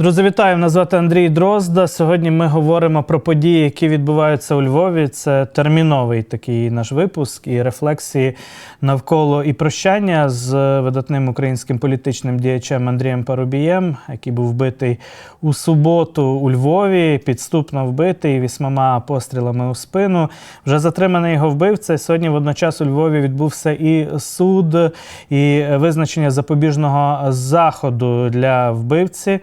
Друзі, вітаю! Мене звати Андрій Дрозда. Сьогодні ми говоримо про події, які відбуваються у Львові. Це терміновий такий наш випуск і рефлексії навколо і прощання з видатним українським політичним діячем Андрієм Парубієм, який був вбитий у суботу у Львові, підступно вбитий вісьмома пострілами у спину. Вже затриманий його вбивця. Сьогодні водночас у Львові відбувся і суд, і визначення запобіжного заходу для вбивці.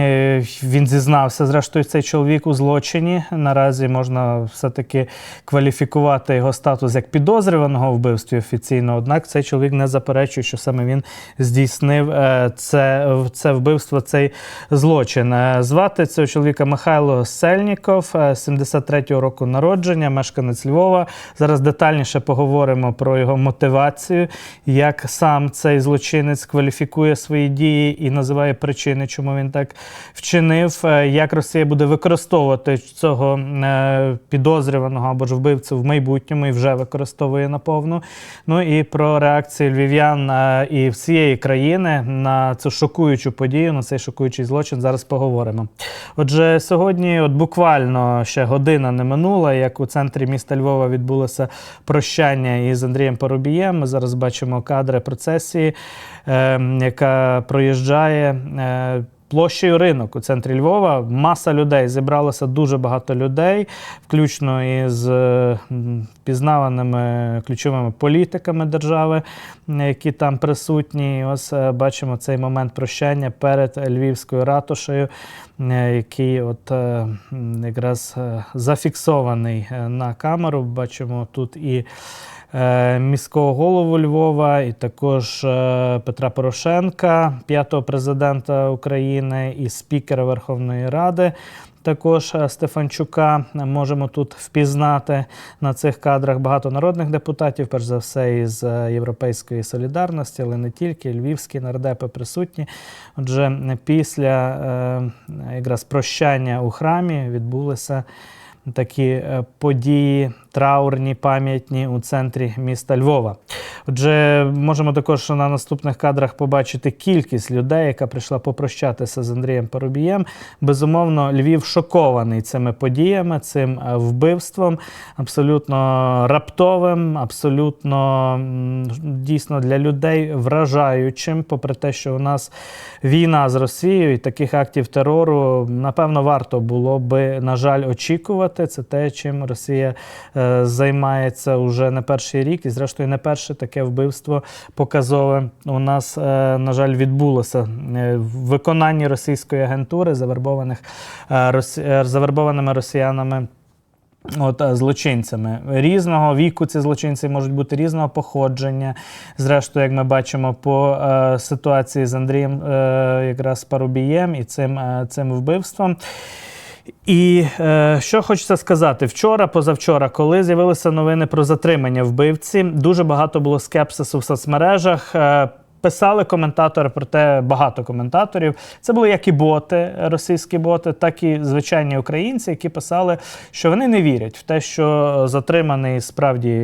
Е, Він зізнався, зрештою, цей чоловік у злочині. Наразі можна все-таки кваліфікувати його статус як підозрюваного вбивстві офіційно. Однак цей чоловік не заперечує, що саме він здійснив е, це, це вбивство, цей злочин. Е, Звати цього чоловіка Михайло Сельніков, е, 73-го року народження, мешканець Львова. Зараз детальніше поговоримо про його мотивацію, як сам цей злочинець кваліфікує свої дії і називає причини, чому він так вчинив, е, як Росія буде використовувати цього е, підозрюваного або ж вбивцю в майбутньому і вже використовує наповну. Ну і про реакцію львів'ян е, і всієї країни на цю шокуючу подію, на цей шокуючий злочин. Зараз поговоримо. Отже, сьогодні, от буквально ще година не минула, як у центрі міста Львова відбулося прощання із Андрієм Парубієм. Ми зараз бачимо кадри процесії, е, яка проїжджає. Площею ринок у центрі Львова маса людей зібралося дуже багато людей, включно із е, пізнаваними ключовими політиками держави, які там присутні. І ось е, бачимо цей момент прощання перед Львівською ратушею, е, який от якраз зафіксований на камеру. Бачимо тут і міського голову Львова, і також е, Петра Порошенка, п'ятого президента України, і спікера Верховної Ради. Також е, Стефанчука можемо тут впізнати на цих кадрах багато народних депутатів, перш за все із е, Європейської солідарності, але не тільки львівські нардепи присутні. Отже, після е, якраз прощання у храмі відбулися такі е, події траурні, пам'ятні у центрі міста Львова. Отже, можемо також на наступних кадрах побачити кількість людей, яка прийшла попрощатися з Андрієм Парубієм. Безумовно, Львів шокований цими подіями, цим е, вбивством, абсолютно раптовим, абсолютно дійсно для людей вражаючим, попри те, що у нас війна з Росією і таких актів терору, напевно, варто було би, на жаль, очікувати. Це те, чим Росія е, займається уже не перший рік, і зрештою не перше таке вбивство показове у нас, е, на жаль, відбулося Е, в виконанні російської агентури, завербованих е, завербованими росіянами. От злочинцями різного віку ці злочинці можуть бути різного походження. Зрештою, як ми бачимо по е, ситуації з Андрієм е, якраз Парубієм і цим, е, цим вбивством. І е, що хочеться сказати, вчора, позавчора, коли з'явилися новини про затримання вбивці, дуже багато було скепсису в соцмережах. Е, Писали коментатори про те, багато коментаторів. Це були як і боти, російські боти, так і звичайні українці, які писали, що вони не вірять в те, що затриманий справді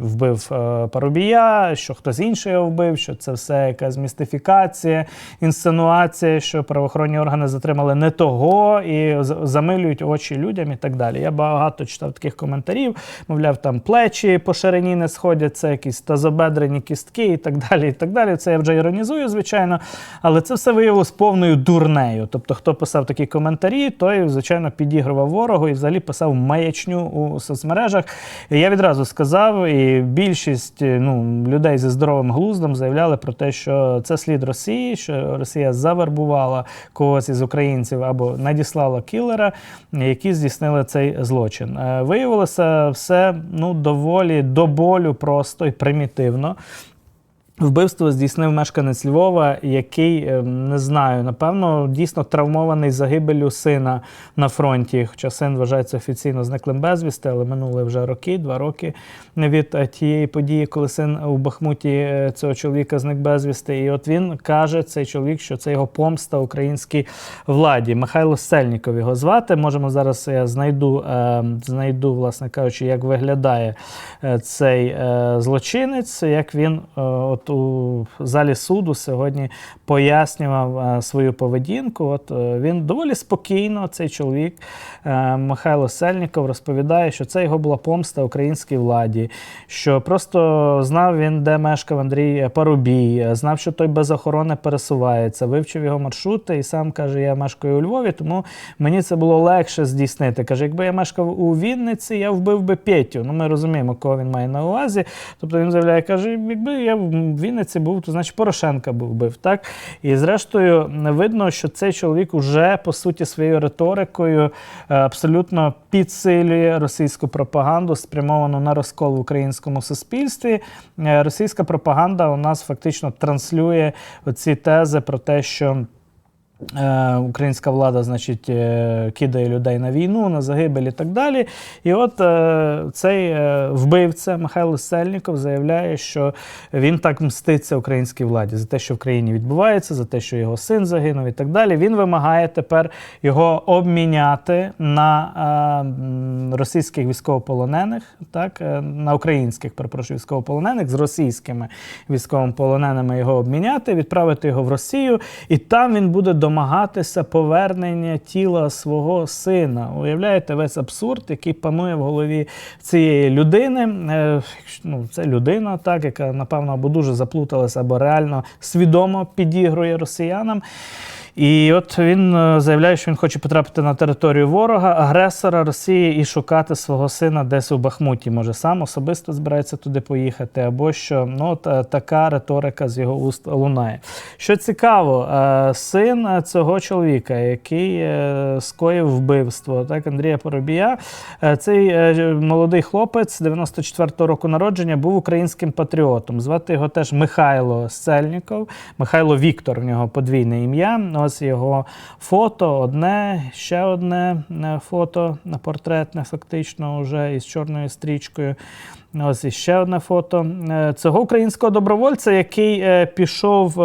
вбив е, Парубія, що хтось інший його вбив, що це все якась містифікація, інсценуація, що правоохоронні органи затримали не того і замилюють очі людям і так далі. Я багато читав таких коментарів, мовляв, там плечі по ширині не сходяться, якісь тазобедрені кістки і так далі. І так далі. Це вже іронізую, звичайно, але це все виявилось повною дурнею. Тобто, хто писав такі коментарі, той, звичайно, підігрував ворогу і взагалі писав маячню у соцмережах. І я відразу сказав, і більшість е, ну, людей зі здоровим глуздом заявляли про те, що це слід Росії, що Росія завербувала когось із українців або надіслала кілера, які здійснили цей злочин. Е, Виявилося все ну, доволі до болю просто і примітивно. Вбивство здійснив мешканець Львова, який е, не знаю, напевно, дійсно травмований загибелю сина на фронті. Хоча син вважається офіційно зниклим безвісти, але минули вже роки, два роки від е, тієї події, коли син у Бахмуті е, цього чоловіка зник безвісти. І от він каже, цей чоловік, що це його помста українській владі. Михайло Сельніков його звати. Можемо зараз я знайду, е, знайду, власне кажучи, як виглядає е, цей злочинець, як він от у залі суду сьогодні пояснював е, свою поведінку. От е, він доволі спокійно, цей чоловік е, Михайло Сельніков розповідає, що це його була помста українській владі, що просто знав він, де мешкав Андрій Парубій, знав, що той без охорони пересувається, вивчив його маршрути і сам каже: Я мешкаю у Львові, тому мені це було легше здійснити. Каже, якби я мешкав у Вінниці, я вбив би Петю. Ну, ми розуміємо, кого він має на увазі. Тобто він заявляє, каже, якби я Вінниці був, то значить Порошенка був бив. Так? І зрештою видно, що цей чоловік уже по суті своєю риторикою е, абсолютно підсилює російську пропаганду, спрямовану на розкол в українському суспільстві. Е, Російська пропаганда у нас фактично транслює оці тези про те, що. Е, Українська влада, значить, е, кидає людей на війну, на загибель і так далі. І от е, цей вбивця Михайло Сельніков заявляє, що він так мститься українській владі за те, що в країні відбувається, за те, що його син загинув і так далі. Він вимагає тепер його обміняти на російських військовополонених, так, на українських, перепрошую, військовополонених з російськими військовополоненими його обміняти, відправити його в Росію, і там він буде домагатися повернення тіла свого сина. Уявляєте, весь абсурд, який панує в голові цієї людини. Е, Ну, це людина, так, яка, напевно, або дуже заплуталася, або реально свідомо підігрує росіянам. І от він е, заявляє, що він хоче потрапити на територію ворога, агресора Росії і шукати свого сина десь у Бахмуті. Може, сам особисто збирається туди поїхати, або що ну, от, е, така риторика з його уст лунає. Що цікаво, е, син цього чоловіка, який скоїв вбивство, так, Андрія Поробія, цей молодий хлопець 94-го року народження був українським патріотом. Звати його теж Михайло Сельніков, Михайло Віктор, в нього подвійне ім'я. Ось його фото, одне, ще одне е, фото портретне, фактично, вже із чорною стрічкою. Ось іще одне фото е, цього українського добровольця, який е, пішов е,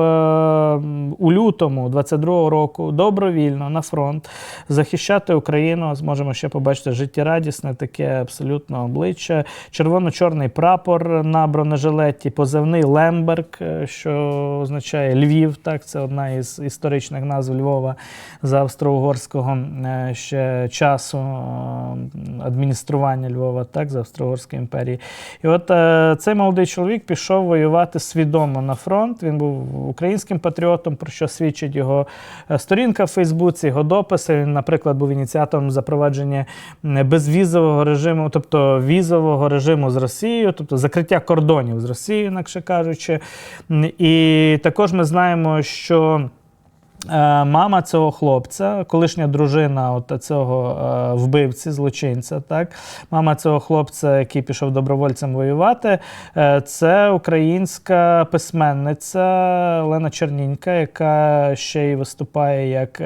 у лютому 22-го року добровільно на фронт захищати Україну. Ось Можемо ще побачити життєрадісне таке абсолютно обличчя. Червоно-чорний прапор на бронежилеті, позивний Лемберг, що означає Львів. Так, це одна із історичних назв Львова за австро-угорського ще часу адміністрування Львова, так, за Австро-Угорської імперії. І от е, цей молодий чоловік пішов воювати свідомо на фронт. Він був українським патріотом, про що свідчить його е, сторінка в Фейсбуці, його дописи. Він, наприклад, був ініціатором запровадження безвізового режиму, тобто візового режиму з Росією, тобто закриття кордонів з Росією, інакше кажучи. І також ми знаємо, що. Е, Мама цього хлопця, колишня дружина от цього е, вбивці, злочинця, так, мама цього хлопця, який пішов добровольцем воювати, е, це українська письменниця Олена Чернінька, яка ще й виступає як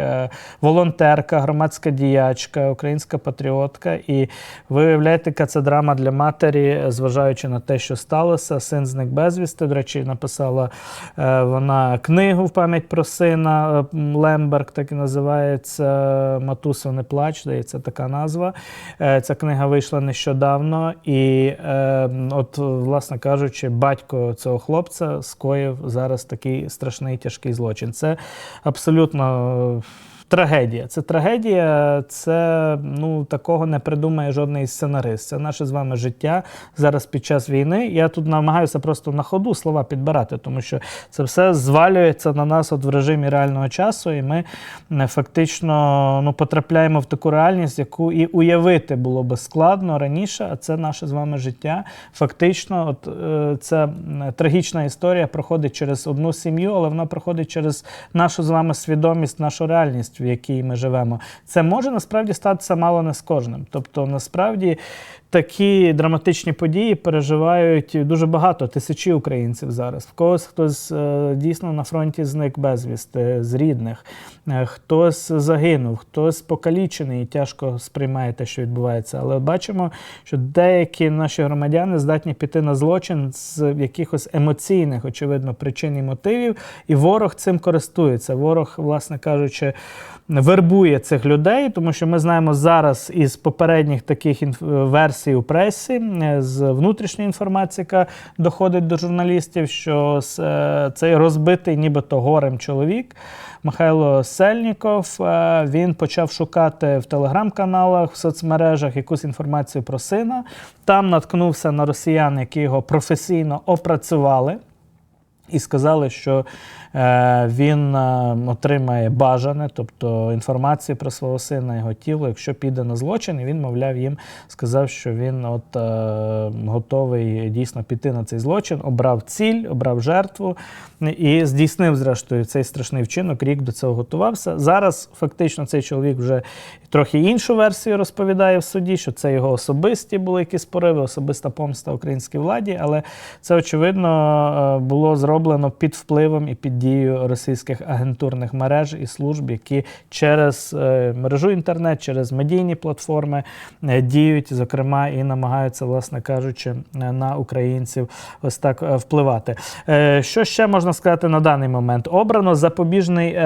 волонтерка, громадська діячка, українська патріотка. І ви уявляєте, яка це драма для матері, зважаючи на те, що сталося. Син зник безвісти. До речі, написала вона книгу в пам'ять про сина. Лемберг, так і називається Матуса не плач, здається, така назва. Е, Ця книга вийшла нещодавно, і, е, от, власне кажучи, батько цього хлопця скоїв зараз такий страшний тяжкий злочин. Це абсолютно. Трагедія. Це трагедія, це ну такого не придумає жодний сценарист. Це наше з вами життя зараз під час війни. Я тут намагаюся просто на ходу слова підбирати, тому що це все звалюється на нас от в режимі реального часу, і ми е, фактично ну, потрапляємо в таку реальність, яку і уявити було би складно раніше. А це наше з вами життя. Фактично, от е, м, трагічна історія проходить через одну сім'ю, але вона проходить через нашу з вами свідомість, нашу реальність, в якій ми живемо. Це може насправді статися мало не з кожним. Тобто, насправді. Такі драматичні події переживають дуже багато тисячі українців зараз. В когось хтось е, дійсно на фронті зник безвісти з рідних, е, хтось загинув, хтось покалічений і тяжко сприймає те, що відбувається. Але бачимо, що деякі наші громадяни здатні піти на злочин з якихось емоційних, очевидно, причин і мотивів, і ворог цим користується. Ворог, власне кажучи, вербує цих людей, тому що ми знаємо зараз із попередніх таких інф- версій у пресі, е, з внутрішньої інформації, яка доходить до журналістів, що е, цей розбитий, нібито горем чоловік. Михайло Сельніков е, він почав шукати в телеграм-каналах, в соцмережах якусь інформацію про сина. Там наткнувся на росіян, які його професійно опрацювали. І сказали, що він е, отримає бажане, тобто інформацію про свого сина, його тіло, якщо піде на злочин, і він, мовляв, їм сказав, що він от е, готовий дійсно піти на цей злочин, обрав ціль, обрав жертву і здійснив, зрештою, цей страшний вчинок. Рік до цього готувався. Зараз фактично цей чоловік вже трохи іншу версію розповідає в суді, що це його особисті були якісь пориви, особиста помста українській владі, але це очевидно е, було зроблено під впливом і під дією російських агентурних мереж і служб, які через е, мережу інтернет, через медійні платформи е, діють, зокрема, і намагаються, власне кажучи, е, на українців ось так впливати. Що ще можна сказати на даний момент? Обрано запобіжний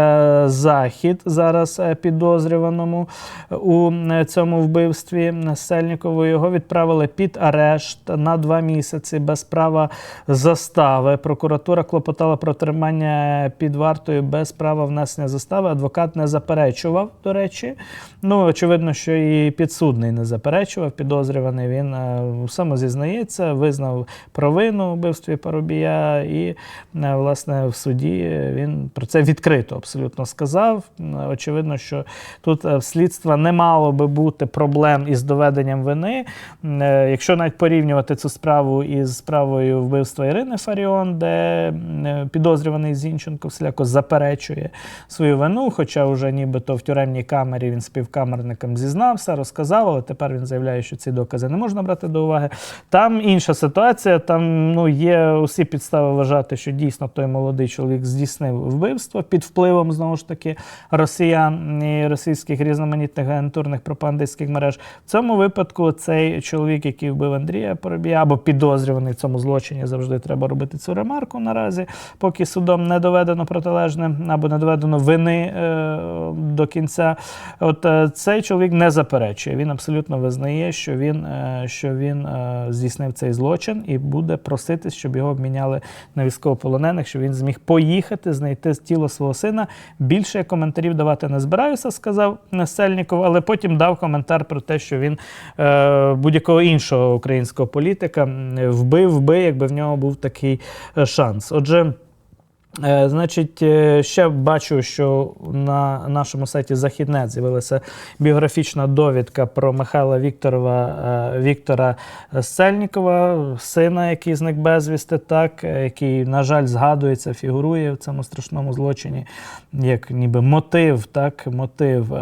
захід зараз підозрюваному у цьому вбивстві Сельнікову. Його відправили під арешт на два місяці без права застави. Прокуратура клопотала про тримання під вартою без права внесення застави. Адвокат не заперечував, до речі. Ну, очевидно, що і підсудний не заперечував. Підозрюваний він е, самозізнається, визнав провину у вбивстві Парубія, і, е, власне, в суді він про це відкрито абсолютно сказав. Очевидно, що тут е, в слідства не мало би бути проблем із доведенням вини. Якщо навіть порівнювати цю справу із справою вбивства Ірини Фаріон, де підозрюваний Зінченко всіляко заперечує свою вину, хоча вже нібито в тюремній камері він співкамерникам зізнався, розказав, але тепер він заявляє, що ці докази не можна брати до уваги. Там інша ситуація, там ну, є усі підстави вважати, що дійсно той молодий чоловік здійснив вбивство під впливом знову ж таки росіян і російських різноманітних агентурних пропагандистських мереж. В цьому випадку цей чоловік, який вбив Андрія Поробія, або підозрюваний в цьому злочині, завжди треба робити цю ремарку наразі, поки судом не доведено протилежне або не доведено вини е, до кінця. От е, цей чоловік не заперечує. Він абсолютно визнає, що він, е, що він здійснив цей злочин і буде просити, щоб його обміняли на військовополонених, щоб він зміг поїхати, знайти тіло свого сина. Більше я коментарів давати не збираюся, сказав Сельніков, але потім дав коментар про те, що він будь-якого іншого українського політика вбив би, якби в нього був такий шанс. Отже. Е, Значить, е, ще бачу, що на нашому сайті Західнет з'явилася біографічна довідка про Михайла Вікторова е, Віктора Сельнікова, сина, який зник безвісти, так, який, на жаль, згадується, фігурує в цьому страшному злочині, як ніби мотив, так, мотив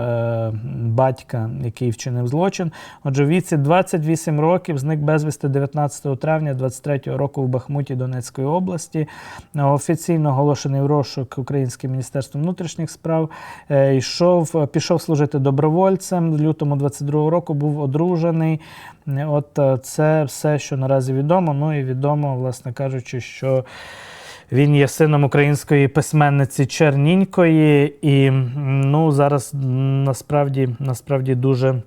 батька, який вчинив злочин. Отже, в віці 28 років зник безвісти 19 травня 23 року в Бахмуті Донецької області. Е, Офіційно оголошений в розшук Українським міністерством внутрішніх справ. Е, Йшов, пішов служити добровольцем. В лютому 22 року був одружений. От е, це все, що наразі відомо. Ну і відомо, власне кажучи, що. Він є сином української письменниці Чернінької, і ну зараз насправді, насправді дуже.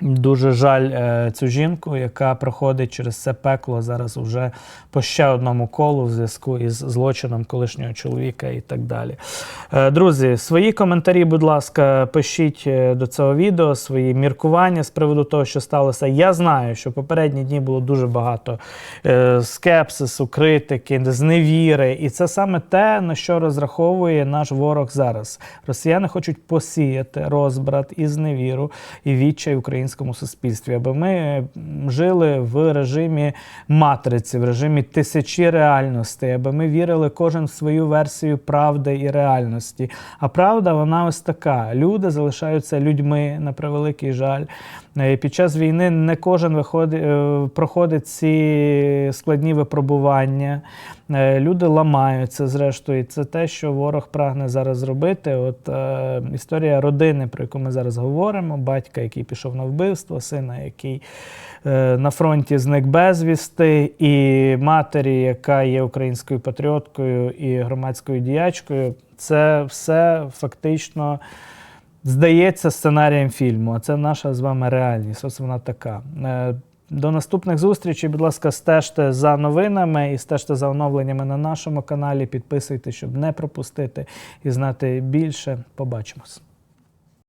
Дуже жаль е, цю жінку, яка проходить через це пекло зараз уже по ще одному колу в зв'язку із злочином колишнього чоловіка і так далі. Е, Друзі, свої коментарі, будь ласка, пишіть е, до цього відео, свої міркування з приводу того, що сталося. Я знаю, що попередні дні було дуже багато е, скепсису, критики, зневіри, і це саме те, на що розраховує наш ворог зараз. Росіяни хочуть посіяти розбрат і зневіру, і відчай в українському суспільстві, аби ми жили в режимі матриці, в режимі тисячі реальностей, аби ми вірили кожен в свою версію правди і реальності. А правда, вона ось така: люди залишаються людьми на превеликий жаль. Е, Під час війни не кожен виходить, е, проходить ці складні випробування. Е, Люди ламаються, зрештою, це те, що ворог прагне зараз зробити. От е, історія родини, про яку ми зараз говоримо, батька, який пішов на вбивство, сина, який е, на фронті зник безвісти, і матері, яка є українською патріоткою і громадською діячкою, це все фактично здається сценарієм фільму, а це наша з вами реальність. Ось вона така. Е, До наступних зустрічей, будь ласка, стежте за новинами і стежте за оновленнями на нашому каналі. Підписуйтесь, щоб не пропустити і знати більше. Побачимось.